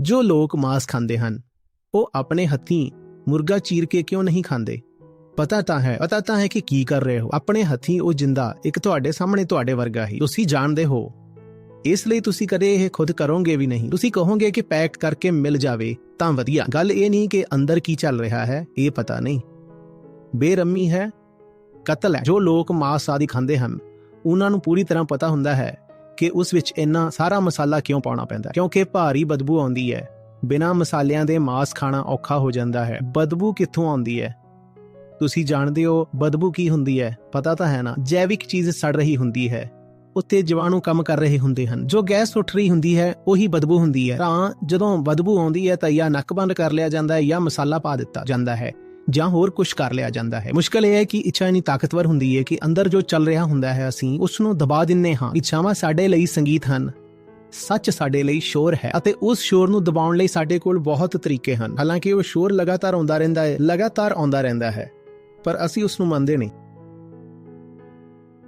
ਜੋ ਲੋਕ ਮਾਸ ਖਾਂਦੇ ਹਨ, ਉਹ ਆਪਣੇ ਹੱਥੀਂ ਮੁਰਗਾ ਚੀਰ ਕੇ ਕਿਉਂ ਨਹੀਂ ਖਾਂਦੇ? ਪਤਾ ਤਾਂ ਹੈ, ਪਤਾ ਤਾਂ ਹੈ ਕਿ ਕੀ ਕਰ ਰਹੇ ਹੋ। ਆਪਣੇ ਹੱਥੀਂ ਉਹ ਜਿੰਦਾ, ਇੱਕ ਤੁਹਾਡੇ ਸਾਹਮਣੇ ਤੁਹਾਡੇ ਵਰਗਾ ਹੀ। ਤੁਸੀਂ ਜਾਣਦੇ ਹੋ। ਇਸ ਲਈ ਤੁਸੀਂ ਕਦੇ ਇਹ ਖੁਦ ਕਰੋਗੇ ਵੀ ਨਹੀਂ। ਤੁਸੀਂ ਕਹੋਗੇ ਕਿ ਪੈਕ ਕਰਕੇ ਮਿਲ ਜਾਵੇ, ਤਾਂ ਵਧੀਆ। ਗੱਲ ਇਹ ਨਹੀਂ ਕਿ ਅੰਦਰ ਕੀ ਚੱਲ ਰਿਹਾ ਹੈ, ਇਹ ਪਤਾ ਨਹੀਂ। ਬੇਰਮੀ ਹੈ, ਕਤਲ ਹੈ। ਜੋ ਲੋਕ ਮਾਸ ਆਦਿ ਖਾਂਦੇ ਹਨ, ਉਹਨਾਂ ਨੂੰ ਪੂਰੀ ਤਰ੍ਹਾਂ ਪਤਾ ਹੁੰਦਾ ਹੈ ਕਿ ਉਸ ਵਿੱਚ ਇੰਨਾ ਸਾਰਾ ਮਸਾਲਾ ਕਿਉਂ ਪਾਉਣਾ ਪੈਂਦਾ ਕਿਉਂਕਿ ਭਾਰੀ ਬਦਬੂ ਆਉਂਦੀ ਹੈ। ਬਿਨਾਂ ਮਸਾਲਿਆਂ ਦੇ ਮਾਸ ਖਾਣਾ ਔਖਾ ਹੋ ਜਾਂਦਾ ਹੈ। ਬਦਬੂ ਕਿੱਥੋਂ ਆਉਂਦੀ ਹੈ? ਤੁਸੀਂ ਜਾਣਦੇ ਹੋ ਬਦਬੂ ਕੀ ਹੁੰਦੀ ਹੈ? ਪਤਾ ਤਾਂ ਹੈ ਨਾ, ਜੈਵਿਕ ਚੀਜ਼ ਸੜ ਰਹੀ ਹੁੰਦੀ ਹੈ। ਉੱਤੇ ਜੀਵਾਣੂ ਕੰਮ ਕਰ ਰਹੇ ਹੁੰਦੇ ਹਨ। ਜੋ ਗੈਸ ਉੱਠ ਰਹੀ ਹੁੰਦੀ ਹੈ, ਉਹੀ ਬਦਬੂ ਹੁੰਦੀ ਹੈ। ਤਾਂ ਜਦੋਂ ਬਦਬੂ ਆਉਂਦੀ ਹੈ ਤਾਂ ਜਾਂ ਨੱਕ ਬੰਦ ਕਰ ਲਿਆ ਜਾਂਦਾ ਹੈ ਜਾਂ ਮਸਾਲਾ ਪਾ ਦਿੱਤਾ ਜਾਂਦਾ ਹੈ। ਜਾਂ ਹੋਰ ਕੁਝ ਕਰ ਲਿਆ ਜਾਂਦਾ ਹੈ। ਮੁਸ਼ਕਲ ਇਹ ਹੈ ਕਿ ਇੱਛਾ ਇਨੀ ਤਾਕਤਵਰ ਹੁੰਦੀ ਹੈ ਕਿ ਅੰਦਰ ਜੋ ਚੱਲ ਰਿਹਾ ਹੁੰਦਾ ਹੈ ਅਸੀਂ ਉਸ ਨੂੰ ਦਬਾ ਦਿੰਨੇ ਹਾਂ। ਇੱਛਾਵਾਂ ਸਾਡੇ ਲਈ ਸੰਗੀਤ ਹਨ। ਸੱਚ ਸਾਡੇ ਲਈ ਸ਼ੋਰ ਹੈ ਅਤੇ ਉਸ ਸ਼ੋਰ ਨੂੰ ਦਬਾਉਣ ਲਈ ਸਾਡੇ ਕੋਲ ਬਹੁਤ ਤਰੀਕੇ ਹਨ। ਹਾਲਾਂਕਿ ਉਹ ਸ਼ੋਰ ਲਗਾਤਾਰ ਆਉਂਦਾ ਰਹਿੰਦਾ ਹੈ, ਲਗਾਤਾਰ ਆਉਂਦਾ ਰਹਿੰਦਾ ਹੈ, ਪਰ ਅਸੀਂ ਉਸ ਨੂੰ ਮੰਨਦੇ ਨਹੀਂ।